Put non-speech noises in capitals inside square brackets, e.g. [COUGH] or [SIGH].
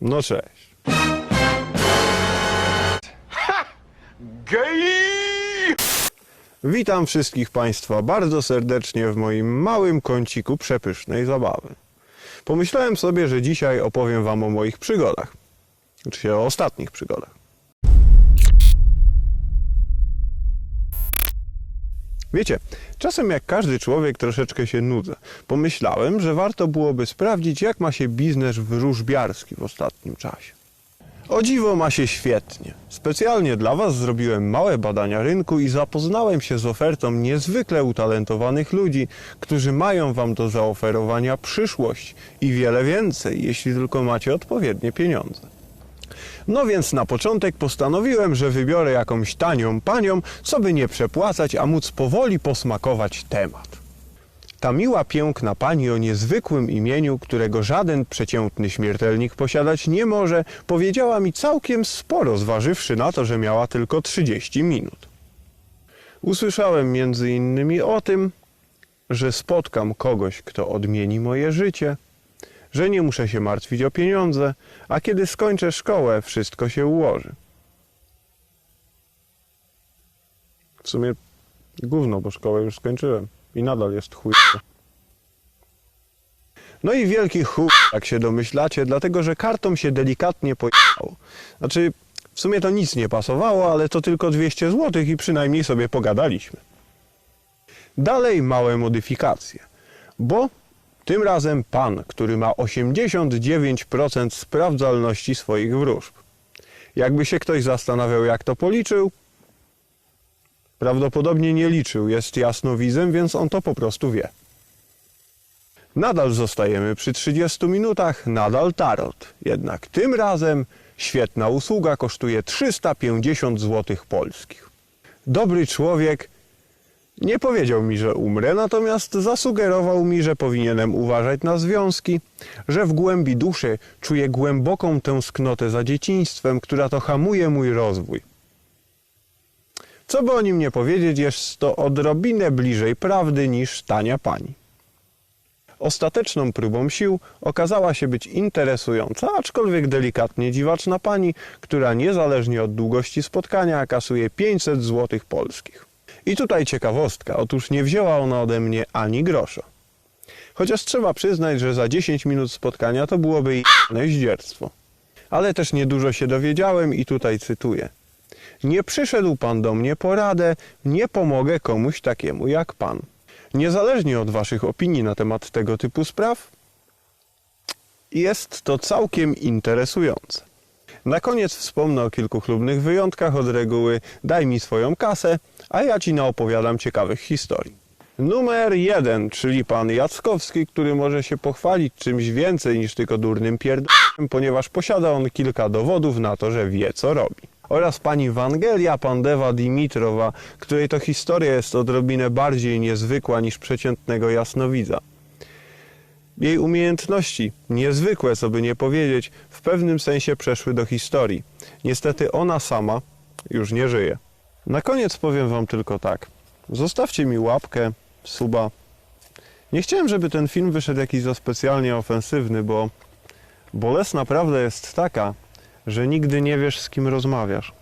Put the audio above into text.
No cześć. [LAUGHS] Witam wszystkich Państwa bardzo serdecznie w moim małym kąciku przepysznej zabawy. Pomyślałem sobie, że dzisiaj opowiem Wam o moich przygodach. Znaczy o ostatnich przygodach. Wiecie, czasem jak każdy człowiek troszeczkę się nudzę. Pomyślałem, że warto byłoby sprawdzić, jak ma się biznes wróżbiarski w ostatnim czasie. O dziwo ma się świetnie. Specjalnie dla Was zrobiłem małe badania rynku i zapoznałem się z ofertą niezwykle utalentowanych ludzi, którzy mają Wam do zaoferowania przyszłość i wiele więcej, jeśli tylko macie odpowiednie pieniądze. No więc na początek postanowiłem, że wybiorę jakąś tanią panią, co by nie przepłacać, a móc powoli posmakować temat. Ta miła, piękna pani o niezwykłym imieniu, którego żaden przeciętny śmiertelnik posiadać nie może, powiedziała mi całkiem sporo, zważywszy na to, że miała tylko 30 minut. Usłyszałem między innymi o tym, że spotkam kogoś, kto odmieni moje życie, że nie muszę się martwić o pieniądze, a kiedy skończę szkołę, wszystko się ułoży. W sumie gówno, bo szkołę już skończyłem i nadal jest chuj. No i wielki chuj, jak się domyślacie, dlatego że kartom się delikatnie pojechało. Znaczy, w sumie to nic nie pasowało, ale to tylko 200 zł i przynajmniej sobie pogadaliśmy. Dalej małe modyfikacje, bo tym razem pan, który ma 89% sprawdzalności swoich wróżb. Jakby się ktoś zastanawiał, jak to policzył, prawdopodobnie nie liczył, jest jasnowidzem, więc on to po prostu wie. Nadal zostajemy przy 30 minutach, nadal tarot. Jednak tym razem świetna usługa kosztuje 350 zł polskich. Dobry człowiek nie powiedział mi, że umrę, natomiast zasugerował mi, że powinienem uważać na związki, że w głębi duszy czuję głęboką tęsknotę za dzieciństwem, która to hamuje mój rozwój. Co by o nim nie powiedzieć, jest to odrobinę bliżej prawdy niż tania pani. Ostateczną próbą sił okazała się być interesująca, aczkolwiek delikatnie dziwaczna pani, która niezależnie od długości spotkania kasuje 500 zł polskich. I tutaj ciekawostka, otóż nie wzięła ona ode mnie ani grosza. Chociaż trzeba przyznać, że za 10 minut spotkania to byłoby jedno zdzierstwo. Ale też niedużo się dowiedziałem i tutaj cytuję. Nie przyszedł pan do mnie po radę, nie pomogę komuś takiemu jak pan. Niezależnie od waszych opinii na temat tego typu spraw, jest to całkiem interesujące. Na koniec wspomnę o kilku chlubnych wyjątkach od reguły daj mi swoją kasę, a ja ci naopowiadam ciekawych historii. Numer jeden, czyli pan Jackowski, który może się pochwalić czymś więcej niż tylko durnym pierdolem, ponieważ posiada on kilka dowodów na to, że wie co robi. Oraz pani Wangelia Pandewa Dimitrowa, której to historia jest odrobinę bardziej niezwykła niż przeciętnego jasnowidza. Jej umiejętności, niezwykłe co by nie powiedzieć, w pewnym sensie przeszły do historii. Niestety ona sama już nie żyje. Na koniec powiem Wam tylko tak. Zostawcie mi łapkę, suba. Nie chciałem, żeby ten film wyszedł jakiś za specjalnie ofensywny, bo bolesna prawda jest taka, że nigdy nie wiesz, z kim rozmawiasz.